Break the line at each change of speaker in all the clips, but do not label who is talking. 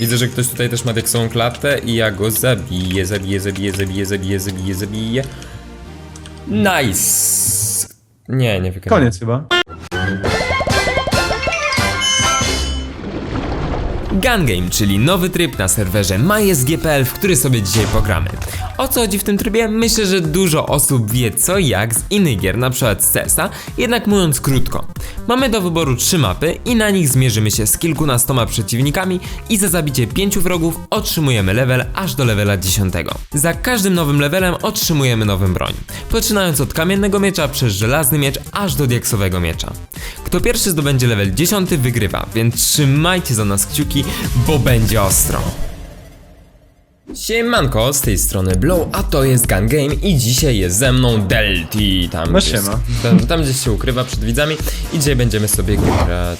Widzę, że ktoś tutaj też ma diaksową klatę i ja go zabiję, zabiję, zabiję, zabiję, zabiję, zabiję, zabiję. Nice! Nie, nie wygrałem.
Koniec chyba.
Gun Game, czyli nowy tryb na serwerze MySGPL, w który sobie dzisiaj pogramy. O co chodzi w tym trybie? Myślę, że dużo osób wie co jak z innych gier, na przykład z CESa, jednak mówiąc krótko. Mamy do wyboru trzy mapy i na nich zmierzymy się z kilkunastoma przeciwnikami i za zabicie pięciu wrogów otrzymujemy level aż do levela 10. Za każdym nowym levelem otrzymujemy nową broń, poczynając od kamiennego miecza przez żelazny miecz aż do diaksowego miecza. Kto pierwszy zdobędzie level 10 wygrywa, więc trzymajcie za nas kciuki, bo będzie ostro. Siemanko, z tej strony Blow, a to jest Gun Game i dzisiaj jest ze mną Delty. Tam,
No
gdzieś-
siema.
tam, tam gdzieś się ukrywa przed widzami i dzisiaj będziemy sobie grać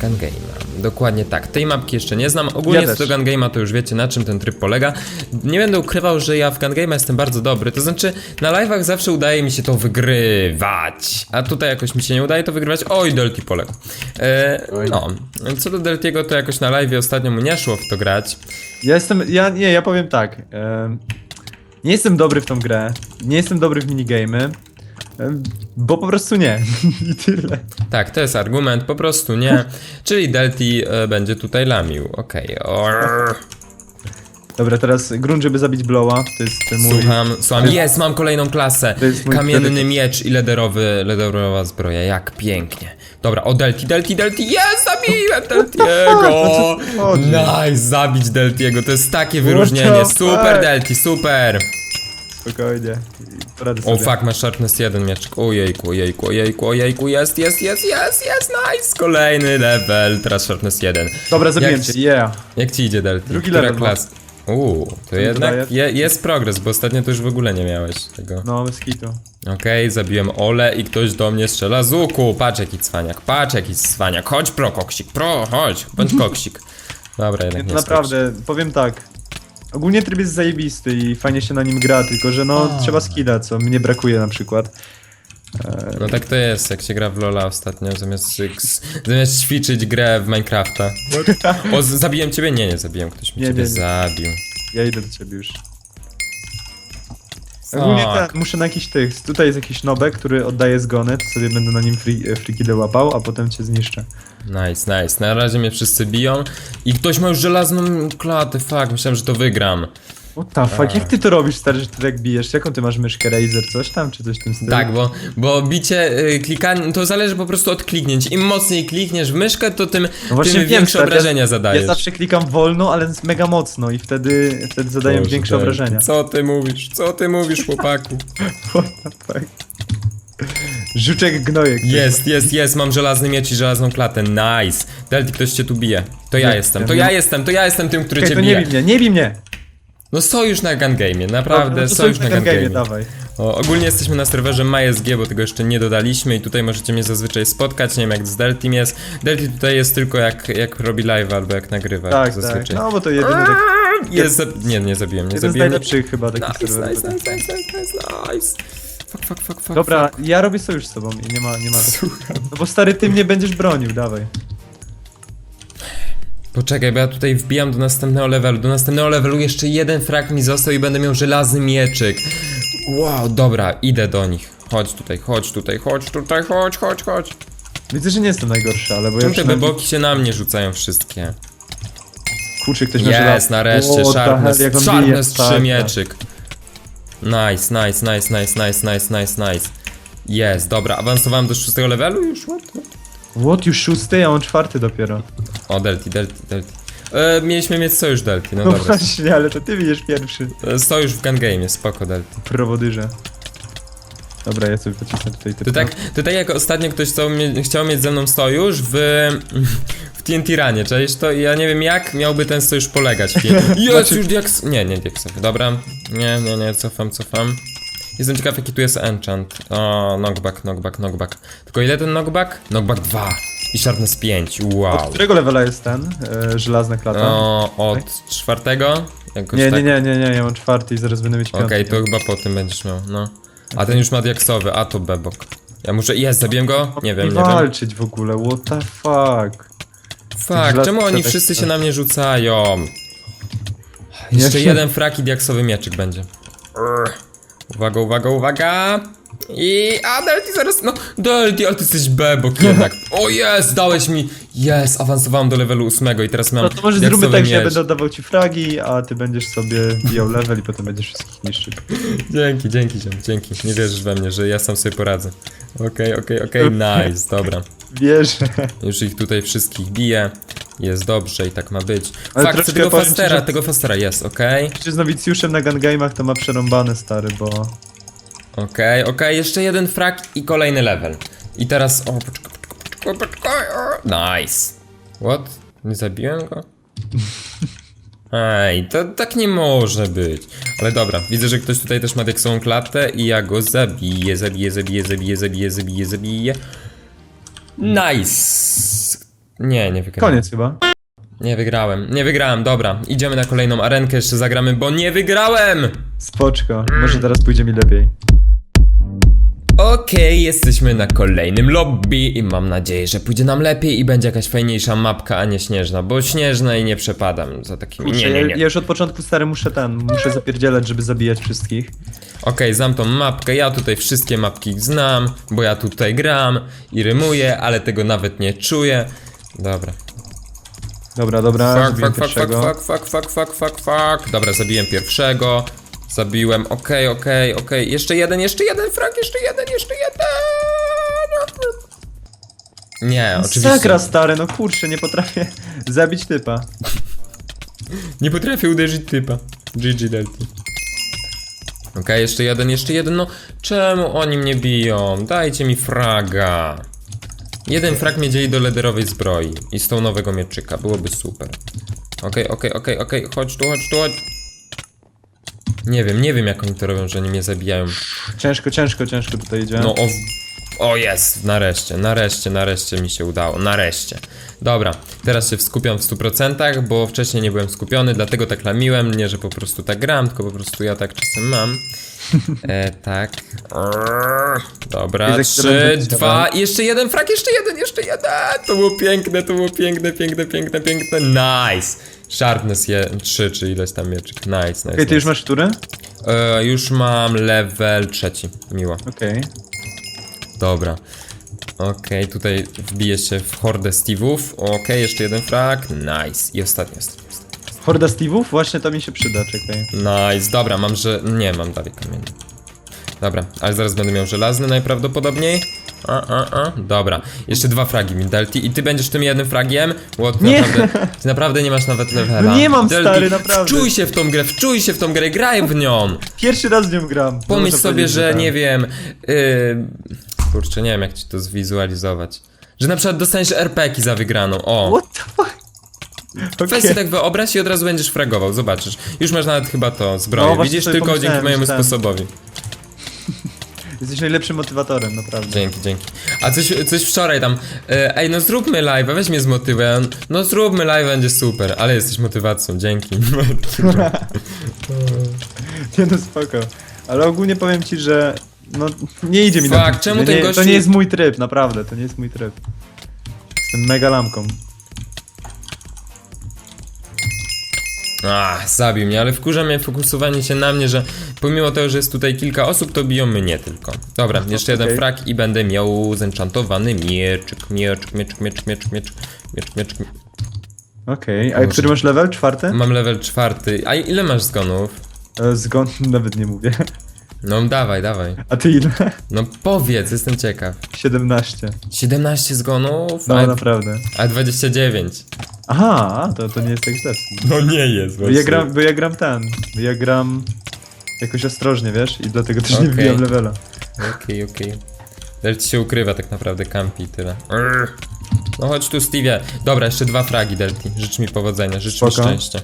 Gun Game'a. Dokładnie tak. Tej mapki jeszcze nie znam. Ogólnie
Ja
co do
też.
Gun Game'a to już wiecie na czym ten tryb polega. Nie będę ukrywał, że ja w Gun Game'a jestem bardzo dobry. To znaczy na live'ach zawsze udaje mi się to wygrywać. A tutaj jakoś mi się nie udaje to wygrywać. Oj, Delty poległ. E, no. Co do Deltiego to jakoś na live'ie ostatnio mu nie szło w to grać.
Ja jestem, ja, nie, ja powiem tak. em, nie jestem dobry w tą grę, nie jestem dobry w minigamy, bo po prostu nie. I tyle.
Tak, to jest argument, po prostu nie. Czyli Delty e, będzie tutaj lamił. Okej. Okay.
Dobra, teraz grunt, żeby zabić Blowa, to jest mój...
Słucham, słucham. Jest, mam kolejną klasę. Kamienny miecz i lederowy, lederowa zbroja. Jak pięknie. Dobra, o Delty, Delty, Delty. Jest, zabiłem Deltiego. Nice, zabić Deltiego. To jest takie wyróżnienie. Super? Delty, super.
Spokojnie. Poradzę
O
sobie.
fuck, masz sharpness 1 mieczek. Ojejku, ojejku, ojejku, ojejku. Jest, jest, jest, jest, jest. Nice. Kolejny level. Teraz sharpness 1.
Dobra, zabiłem
Jak
cię,
ci-
yeah.
Jak ci idzie Delty?
Drugi
Która
level
klas? Uuu, to jednak je, jest progres, bo ostatnio to już w ogóle nie miałeś tego.
No, bez kitu.
Okej, zabiłem Ole i ktoś do mnie strzela z łuku. Patrz jaki cwaniak, patrz jaki cwaniak. Chodź pro koksik, pro, chodź, bądź koksik. Dobra, jednak
Nie,
nie
to naprawdę, powiem tak. Ogólnie tryb jest zajebisty i fajnie się na nim gra, tylko że no
A.
trzeba skilla, co mnie brakuje na przykład.
skocz. No tak to jest, jak się gra w Lola ostatnio, zamiast, zamiast ćwiczyć grę w Minecrafta. O, z- zabiłem ciebie? Nie, nie zabiłem, ktoś mi
Nie,
ciebie
nie, nie.
zabił.
Ja idę do ciebie już. Ogólnie
Fuck.
tak, muszę na jakiś tych. Tutaj jest jakiś nobek, który oddaje zgony, to sobie będę na nim free, e, free łapał, a potem cię zniszczę.
Nice, nice. Na razie mnie wszyscy biją i ktoś ma już żelazną klatę, fuck, myślałem, że to wygram.
What the fuck, jak ty to robisz, stary, że ty tak bijesz? Jaką ty masz myszkę Razer, coś tam, czy coś w tym stylu?
Tak, bo, bo bicie, y, klikanie, to zależy po prostu od kliknięć. Im mocniej klikniesz w myszkę, to tym,
No właśnie
tym
wiem,
większe
stary,
obrażenia
ja,
zadajesz.
Ja zawsze klikam wolno, ale mega mocno i wtedy, wtedy zadaję
Boże,
większe obrażenia.
Co ty mówisz? Co ty mówisz, chłopaku?
What the fuck? Żuczek gnojek.
Jest, jest, jest, mam żelazny miecz i żelazną klatę, nice. Delty, ktoś cię tu bije. To ja
Nie,
jestem,
ja
to
nie-
ja jestem, to ja jestem tym, który
Okej,
cię
to nie
bije.
bij mnie, nie bij mnie!
No sojusz na gun game'ie, naprawdę,
no to
sojusz na gun
game,
game'ie.
dawaj.
O, ogólnie jesteśmy na serwerze MySG, bo tego jeszcze nie dodaliśmy i tutaj możecie mnie zazwyczaj spotkać, nie wiem jak z Deltym jest. Delty tutaj jest tylko jak, jak robi live albo jak nagrywa
Tak, tak.
zazwyczaj.
No bo to jedyny, tak,
Jest. Nie, nie zabiłem, nie
jeden z
zabiłem.
najlepszych chyba takich
Nice,
serwerów.
nice, nice, nice, nice, nice, nice. Fuck, fuck, fuck, fuck.
Dobra,
fuck.
ja robię sojusz z tobą i nie ma, nie ma...
Słucham.
No bo stary, ty mnie będziesz bronił, dawaj.
Poczekaj, bo ja tutaj wbijam do następnego levelu. Do następnego levelu jeszcze jeden frag mi został i będę miał żelazny mieczyk. Wow, dobra, idę do nich. Chodź tutaj, chodź tutaj, chodź tutaj, chodź, chodź, chodź.
Widzę, że nie jestem najgorszy, ale bo ja
Czemu te
przynajmniej-
beboki się na mnie rzucają wszystkie?
Kurczę, ktoś na
Jest, nareszcie,
jak on bije.
Sharpness
Tak,
3
tak.
mieczyk. Nice, nice, nice, nice, nice, nice, nice, nice. Jest, dobra, awansowałem do szóstego levelu już? What?
What, już szósty? Ja mam czwarty dopiero.
O, Delty, Delty, Delty. E, mieliśmy mieć sojusz Delty, no
No
dobra.
właśnie, ale to ty bijesz pierwszy.
E, Sojusz w gun game, spoko Delty.
Prowodyrze. Dobra, ja sobie pocisnę tutaj
To
typka.
tak, to tak jak ostatnio ktoś chciał, mie- chciał mieć ze mną sojusz w, w TNT Ranie, cześć, to ja nie wiem jak miałby ten sojusz polegać. Jest
Znaczy-
już diaks... Nie, nie dobra. Nie, nie, nie, cofam, cofam. Jestem ciekaw jaki tu jest enchant. O, knockback, knockback, knockback. Tylko ile ten knockback? Knockback 2 i sharpness 5,
Od
wow.
którego levela jest ten? E, żelazna klata?
O, od czwartego? Jakoś
nie,
tak.
nie, nie, nie, nie, ja mam czwarty i zaraz będę mieć piąty.
Okej, to chyba po tym będziesz miał, no. A ten już ma diaksowy, a to bebok. Ja muszę, jest, zabiłem go? Nie wiem, nie wiem.
walczyć w ogóle, what the fuck?
Fuck, czemu oni wszyscy się na mnie rzucają? Jeszcze
Nie.
jeden frak i diaksowy mieczyk będzie. Uwaga, uwaga, uwaga! I... A, Delty zaraz... No, Delty, ale ty jesteś bebok jednak. O, jest! Dałeś mi... Jest! Awansowałem do levelu ósmego i teraz mam
No to może zróbmy tak, że ja
miecz.
będę oddawał ci fragi, a ty będziesz sobie bijał level i potem będziesz wszystkich niszczył.
Dzięki, dzięki, ziom, dzięki. Nie wierzysz we mnie, że ja sam sobie poradzę. Okej, okej, okej, nice, dobra.
Wierzę.
Już ich tutaj wszystkich biję. Jest dobrze i tak ma być.
Ale
Fakt,
troszkę
tego
powiem ci,
fastera,
że-
tego fastera jest, okej?
Czy z nowicjuszem na gungame'ach to ma przerąbane, stary, bo...
Okej, okej, jeszcze jeden frak i kolejny level. I teraz. O, poczekaj, poczekaj, poczekaj, poczekaj. Nice. What? Nie zabiłem go? Ej, to tak nie może być. Ale dobra, widzę, że ktoś tutaj też ma deksową klatę i ja go zabiję, zabiję, zabiję, zabiję, zabiję, zabiję, zabiję. Nice. Nie, nie wygrałem.
Koniec chyba.
Nie wygrałem, nie wygrałem, dobra. Idziemy na kolejną arenkę, jeszcze zagramy, bo nie wygrałem!
Spoczko. Może teraz pójdzie mi lepiej.
Okej, jesteśmy na kolejnym lobby i mam nadzieję, że pójdzie nam lepiej i będzie jakaś fajniejsza mapka, a nie śnieżna, bo śnieżna i nie przepadam za takimi.
Kurczę,
Nie, nie,
Ja,
nie.
już od początku, stary, muszę ten, muszę zapierdzielać, żeby zabijać wszystkich.
Okej, znam tą mapkę, ja tutaj wszystkie mapki znam, bo ja tutaj gram i rymuję, ale tego nawet nie czuję. Dobra.
Dobra, dobra,
Fuck,
zabiłem
fuck, fuck,
pierwszego.
fuck, fuck, fuck, fuck, fuck, fuck. Dobra, zabiłem pierwszego. Zabiłem, okej, okej, okej. Jeszcze jeden, jeszcze jeden frag, jeszcze jeden, jeszcze jeden. Nie, oczywiście.
Sakra, stary, no kurczę, nie potrafię zabić typa.
Nie potrafię uderzyć typa. GG Delty. Okej, jeszcze jeden, jeszcze jeden. No, czemu oni mnie biją? Dajcie mi fraga. Jeden frag mnie dzieli do lederowej zbroi i z tą nowego mieczyka. Byłoby super. Okej, okej, okej, okej. Chodź tu, chodź tu, chodź. Nie wiem, nie wiem jak oni to robią, że oni mnie zabijają.
Ciężko, ciężko, ciężko tutaj idzie.
No o... O jest, nareszcie, nareszcie, nareszcie mi się udało, nareszcie. Dobra, teraz się skupiam w 100%, bo wcześniej nie byłem skupiony, dlatego tak lamiłem, nie, że po prostu tak gram, tylko po prostu ja tak czasem mam. E, tak. Dobra, trzy, dwa, i jeszcze jeden frak, jeszcze jeden, jeszcze jeden. To było piękne, to było piękne, piękne, piękne, piękne. Nice. Sharpness je, 3, czy ileś tam mieczyk. Nice, nice.
Okej, ty
nice.
już masz który?
E, już mam level trzeci, miło.
Okej.
Dobra. Okej, tutaj wbije się w hordę Steve'ów. Okej, jeszcze jeden frag. Nice. I ostatni, ostatni. ostatni.
Horda Steve'ów? Właśnie to mi się przyda, czekaj.
Nice. Dobra, mam, że... Nie, mam dalej kamienie. Dobra, ale zaraz będę miał żelazny najprawdopodobniej. A, a, a. Dobra. Jeszcze dwa fragi mi, Delty. I ty będziesz tym jednym fragiem? What,
Nie.
naprawdę, ty naprawdę nie masz nawet levela.
No nie mam,
Delty,
stary, naprawdę.
Wczuj się w tą grę, wczuj się w tą grę, graj w nią.
Pierwszy raz z nią gram.
Pomyśl sobie, że
tak.
nie wiem. Yy, kurczę, nie wiem jak ci to zwizualizować. Że na przykład dostaniesz RPG za wygraną. O.
What the fuck?
Weź się tak wyobraź i od razu będziesz fragował, zobaczysz. Już masz nawet chyba to zbroję.
No,
Widzisz tylko dzięki mojemu
ten-
sposobowi.
Jesteś najlepszym motywatorem, naprawdę.
Dzięki, dzięki. A coś, coś wczoraj tam. e, Ej, no zróbmy live, weź mnie zmotywuj. No zróbmy live, będzie super, ale jesteś motywacją, dzięki.
Nie no spoko. Ale ogólnie powiem ci, że no nie idzie mi
Fuck,
na tym
czemu
trybie.
ten
nie,
gościu-
To nie jest mój tryb, naprawdę, to nie jest mój tryb. Jestem mega lamką.
A, zabił mnie, ale wkurza mnie fokusowanie się na mnie, że pomimo tego, że jest tutaj kilka osób, to biją mnie tylko. Dobra, jeszcze jeden frak i będę miał zenchantowany mieczyk, mieczyk, mieczyk, mieczyk, mieczyk, mieczyk, mieczyk, mieczyk.
Okej, a który masz level? Czwarty?
Mam level czwarty. A ile masz zgonów?
E, Zgon nawet nie mówię.
No dawaj, dawaj.
A ty ile?
No powiedz, jestem ciekaw.
17.
17 zgonów?
No
a,
naprawdę.
a 29.
Aha, to, to nie jest tak źle.
No nie jest
Bo ja gram, bo ja gram ten. Bo ja gram jakoś ostrożnie, wiesz? I dlatego też nie
Okej.
wbijam levela.
Okej, okej. Delty się ukrywa tak naprawdę, campi i tyle. Urgh. No chodź tu, Stevie. Dobra, jeszcze dwa fragi, Delty. Życz mi powodzenia, życz mi
Spoko.
szczęścia.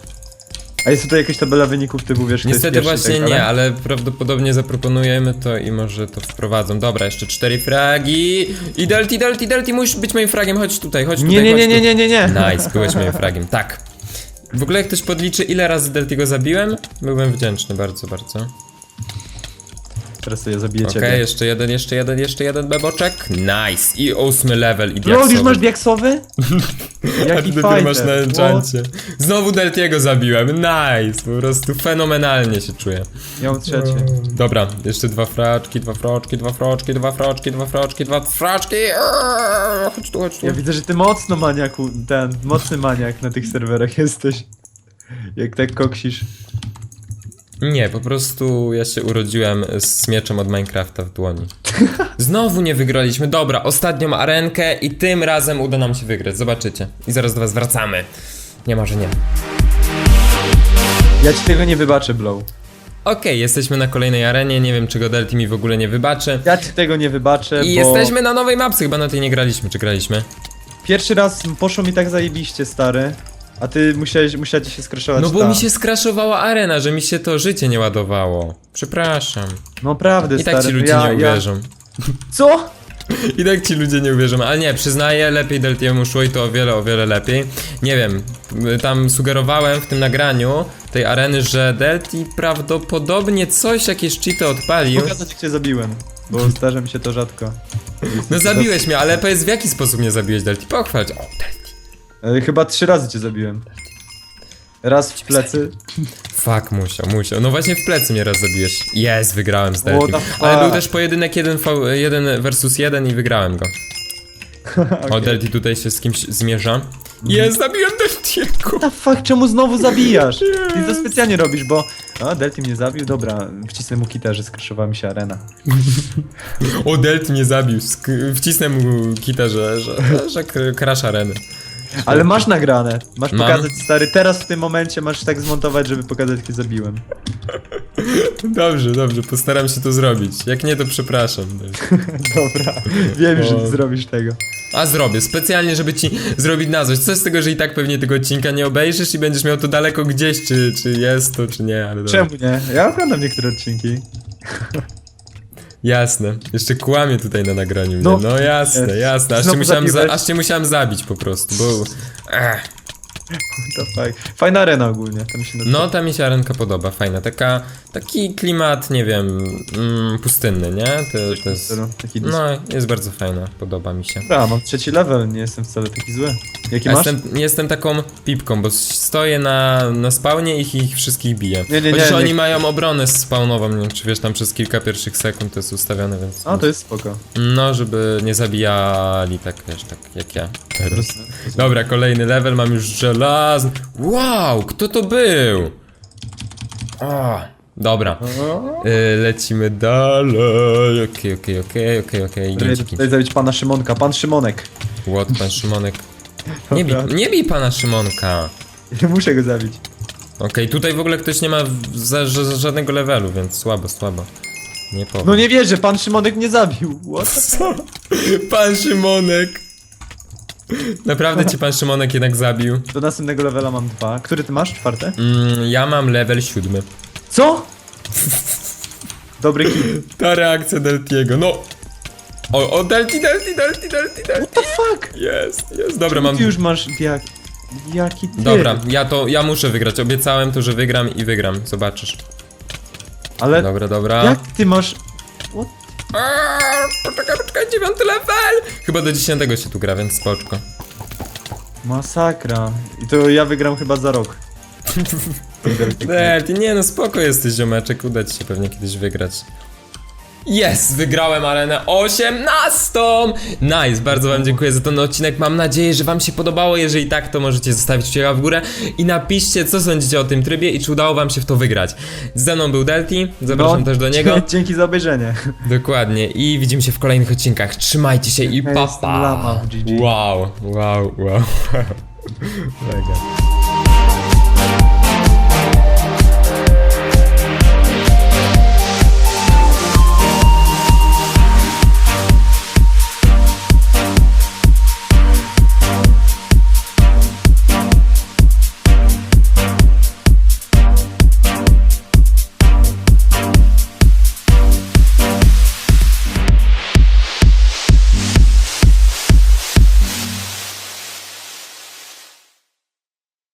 A jest tutaj jakaś tabela wyników typu, wiesz, kto jest
Niestety
pierwszy i
właśnie
tak
nie, ale prawdopodobnie zaproponujemy to i może to wprowadzą. Dobra, jeszcze cztery fragi. I Delty, Delty, Delty, musisz być moim fragiem. Chodź tutaj, chodź tutaj.
Nie, nie,
chodź
nie,
tu.
nie, nie, nie, nie.
Nice, byłeś moim fragiem, tak. W ogóle jak ktoś podliczy, ile razy Deltiego zabiłem, byłbym wdzięczny bardzo, bardzo.
Teraz sobie zabiję
Okej,
ciebie.
jeszcze jeden, jeszcze jeden, jeszcze jeden beboczek. Nice. I ósmy level i
Lol,
diaksowy.
już masz diaksowy?
A
Jaki
ty dopiero masz na enchancie. Znowu Deltiego zabiłem. Nice. Po prostu fenomenalnie się czuję.
Ja mam trzecie.
Dobra, jeszcze dwa fraczki, dwa froczki, dwa froczki, dwa froczki, dwa froczki, dwa froczki. Eee, Chodź tu, chodź tu.
Ja widzę, że ty mocno maniaku, ten, mocny maniak na tych serwerach jesteś. Jak tak koksisz.
Nie, po prostu ja się urodziłem z mieczem od Minecrafta w dłoni. Znowu nie wygraliśmy. Dobra, ostatnią arenkę i tym razem uda nam się wygrać. Zobaczycie. I zaraz do was wracamy. Nie może nie.
Ja ci tego nie wybaczę, Blow.
Okej, jesteśmy na kolejnej arenie. Nie wiem, czego Delty mi w ogóle nie wybaczy.
Ja ci tego nie wybaczę,
I
bo
jesteśmy na nowej mapce, chyba na tej nie graliśmy. Czy graliśmy?
pierwszy raz poszło mi tak zajebiście, stary. A ty musiałeś, musiałeś się skraszować
No bo
tam.
mi się skraszowała arena, że mi się to życie nie ładowało. Przepraszam.
No prawdę,
I
stary.
tak ci
no
ludzie
ja,
nie uwierzą.
Ja... Co?
I tak ci ludzie nie uwierzą, ale nie, przyznaję, lepiej Deltiemu szło i to o wiele, o wiele lepiej. Nie wiem, tam sugerowałem w tym nagraniu tej areny, że Delti prawdopodobnie coś, jakieś cheaty odpalił.
Pokazać, jak cię zabiłem. Bo zdarza mi się to rzadko.
No zabiłeś mnie, ale powiedz w jaki sposób mnie zabiłeś Delti, pochwal. O, Delti.
E, Chyba trzy razy cię zabiłem. Raz w plecy.
Fuck, musiał, musiał. No właśnie w plecy mnie raz zabiłeś. Jest, wygrałem z Delti.
What the fuck?
Ale był też pojedynek 1, v, 1 versus 1 i wygrałem go. O. Delti tutaj się z kimś zmierza. Jest, zabiłem Deltiego.
What the fuck, czemu znowu zabijasz? Ty to specjalnie robisz, bo... A, Delty mnie zabił? Dobra, wcisnę mu kitę, że skraszowała mi się arena.
O, Delty mnie zabił. Sk- wcisnę mu kita, że, że, że k- crash areny.
Ale masz nagrane. Masz
Mam.
pokazać, stary, teraz w tym momencie masz tak zmontować, żeby pokazać, cię zabiłem.
Dobrze, dobrze, postaram się to zrobić. Jak nie, to przepraszam.
Dobra, wiem, że nie zrobisz tego.
A zrobię, specjalnie, żeby ci zrobić na coś. Co z tego, że i tak pewnie tego odcinka nie obejrzysz i będziesz miał to daleko gdzieś, czy, czy jest to, czy nie, ale dobra.
Czemu nie? Ja oglądam niektóre odcinki.
Jasne. Jeszcze kłamie tutaj na nagraniu
No.
mnie. No jasne,
Jest.
jasne. Aż cię,
Znowu
musiałem za,
zabiłeś.
aż cię musiałem zabić po prostu, bo... Ech.
To fajnie. Fajna arena ogólnie, tam się
No, ta mi się arenka podoba, fajna. Taka, taki klimat, nie wiem, mm, pustynny, nie? To, to jest...
Taki
No, jest bardzo fajna, podoba mi się.
Dobra, mam trzeci level, nie jestem wcale taki zły. Jaki
Ja
masz?
jestem, jestem taką pipką, bo stoję na, na spawnie i ich, ich wszystkich biję.
Nie, nie,
Chociaż
nie,
oni
nie.
mają obronę spawnową, nie wiem, czy wiesz, tam przez kilka pierwszych sekund to jest ustawione, więc...
A, to jest spoko.
No, żeby nie zabijali tak, wiesz, tak jak ja. Teraz. Dobra, kolejny level, mam już żelazny. Wow, kto to był? O, dobra. Y, lecimy dalej. Okej, okej, okej, okej, okej. Dzięki.
tutaj zabić pana Szymonka. Pan Szymonek.
Łot, pan Szymonek. Nie bij, nie bij pana Szymonka.
Muszę go zabić.
Okej, tutaj w ogóle ktoś nie ma w- za, za, żadnego levelu, więc słabo, słabo. Nie powiem.
No nie wierzę, pan Szymonek mnie zabił. What?
Co? Pan Szymonek. Naprawdę cię pan Szymonek jednak zabił.
Do następnego levela mam dwa. Który ty masz? Czwarte?
Mm, ja mam level siódmy.
Co? Dobry kit.
Ta reakcja Deltiego, no! O, o, Delti, Delti, Delti, Delti, Delti!
What the fuck?
Jest, jest, dobra, mam...
Ty już masz jak... Jaki ty?
Dobra, ja to, ja muszę wygrać, obiecałem to, że wygram i wygram, zobaczysz.
Ale
Dobra, dobra.
jak ty masz... What?
Aaaa, Poczekaj, poczekaj, dziewiąty level! Chyba do dziesiątego się tu gra, więc spoczko.
Masakra. I to ja wygram chyba za rok.
Delti, nie no, spoko jesteś ziomeczek, uda ci się pewnie kiedyś wygrać. Jest! Wygrałem arenę 18! Nice, bardzo wam dziękuję za ten odcinek. Mam nadzieję, że wam się podobało. Jeżeli tak, to możecie zostawić kciuka w górę i napiszcie, co sądzicie o tym trybie i czy udało wam się w to wygrać. Ze mną był Delti, zapraszam
No,
też do niego.
Dzięki za obejrzenie.
Dokładnie. I widzimy się w kolejnych odcinkach. Trzymajcie się i
Ja
pa. Wow, wow, wow. Mega.